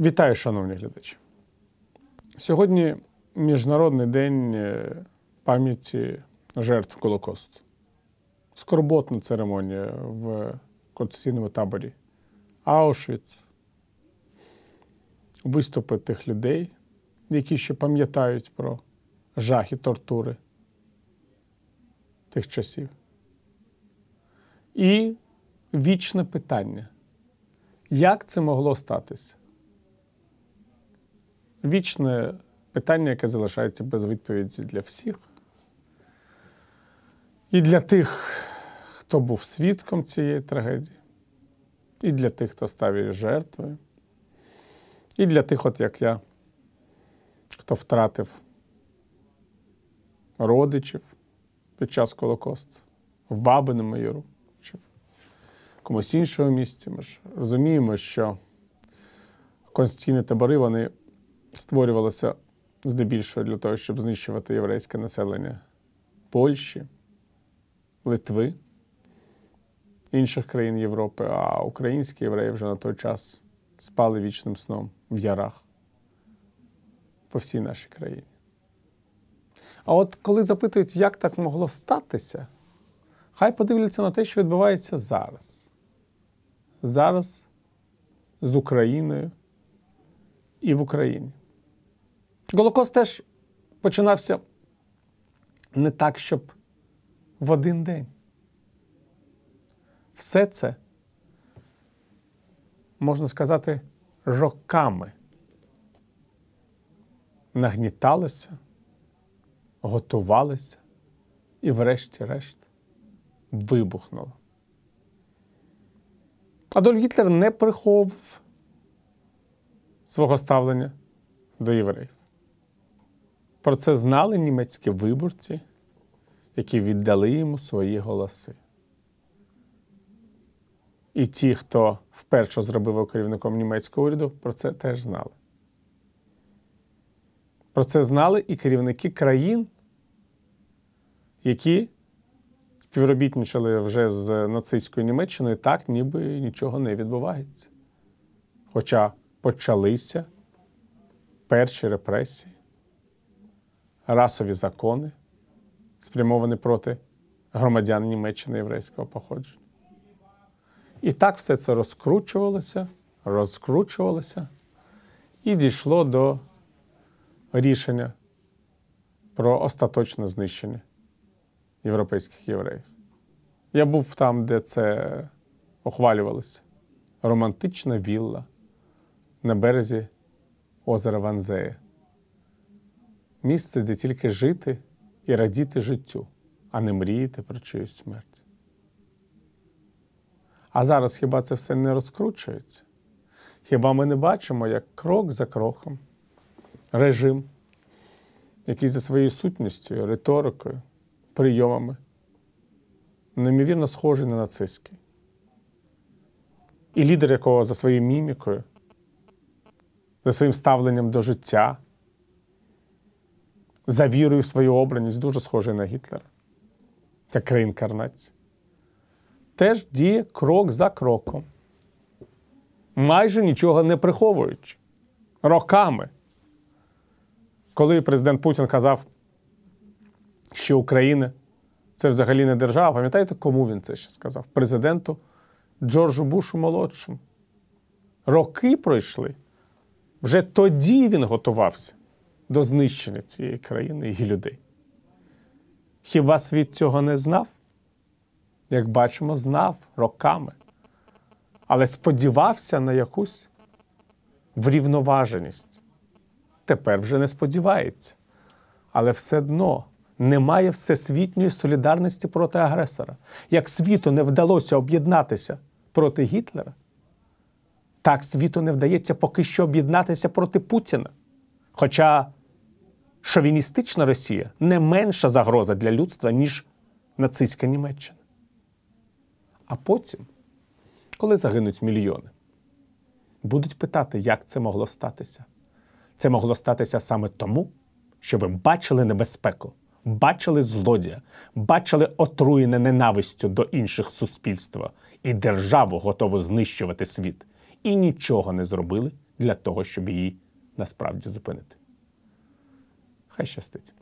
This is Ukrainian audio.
Вітаю, шановні глядачі. Сьогодні Міжнародний день е, пам'яті жертв Голокосту. Скорботна церемонія в концесійному таборі Аушвіц. Виступи тих людей, які ще пам'ятають про жах і тортури тих часів. І вічне питання. Як це могло статися? Вічне питання, яке залишається без відповіді для всіх. І для тих, хто був свідком цієї трагедії, і для тих, хто став її жертвою, і для тих, от як я, хто втратив родичів під час Колокосту, в Бабиному Яру чи в комусь іншому місці. Ми ж розуміємо, що конституційні табори вони створювалися здебільшого для того, щоб знищувати єврейське населення Польщі, Литви, інших країн Європи, а українські євреї вже на той час спали вічним сном в ярах по всій нашій країні. А от коли запитують, як так могло статися, хай подивляться на те, що відбувається зараз. Зараз з Україною і в Україні. Голокост теж починався не так, щоб в один день. Все це, можна сказати, роками нагніталося, готувалося і, врешті-решт, вибухнуло. Адольф Гітлер не приховував свого ставлення до євреїв. Про це знали німецькі виборці, які віддали йому свої голоси. І ті, хто вперше зробив його керівником німецького уряду, про це теж знали. Про це знали і керівники країн, які співробітничали вже з нацистською Німеччиною, так, ніби нічого не відбувається. Хоча почалися перші репресії, расові закони, спрямовані проти громадян Німеччини єврейського походження. І так все це розкручувалося, розкручувалося і дійшло до рішення про остаточне знищення європейських євреїв. Я був там, де це ухвалювалося. Романтична вілла на березі озера Ванзея. Місце, де тільки жити і радіти життю, а не мріяти про чиюсь смерть. А зараз хіба це все не розкручується? Хіба ми не бачимо, як крок за кроком режим, який за своєю сутністю, риторикою, прийомами, неймовірно схожий на нацистський. І лідер якого за своєю мімікою, за своїм ставленням до життя, за вірою в свою обраність, дуже схожий на Гітлера, як реінкарнація, теж діє крок за кроком, майже нічого не приховуючи, роками. Коли президент Путін казав, що Україна це взагалі не держава, пам'ятаєте, кому він це ще сказав? Президенту Джорджу Бушу молодшому. Роки пройшли. Вже тоді він готувався до знищення цієї країни і людей. Хіба світ цього не знав? Як бачимо, знав роками. Але сподівався на якусь врівноваженість. Тепер вже не сподівається. Але все одно немає всесвітньої солідарності проти агресора. Як світу не вдалося об'єднатися проти Гітлера, так світу не вдається поки що об'єднатися проти Путіна. Хоча шовіністична Росія не менша загроза для людства, ніж нацистська Німеччина. А потім, коли загинуть мільйони, будуть питати, як це могло статися. Це могло статися саме тому, що ви бачили небезпеку, бачили злодія, бачили отруєне ненавистю до інших суспільства і державу готову знищувати світ, і нічого не зробили для того, щоб її насправді зупинити. Хай щастить.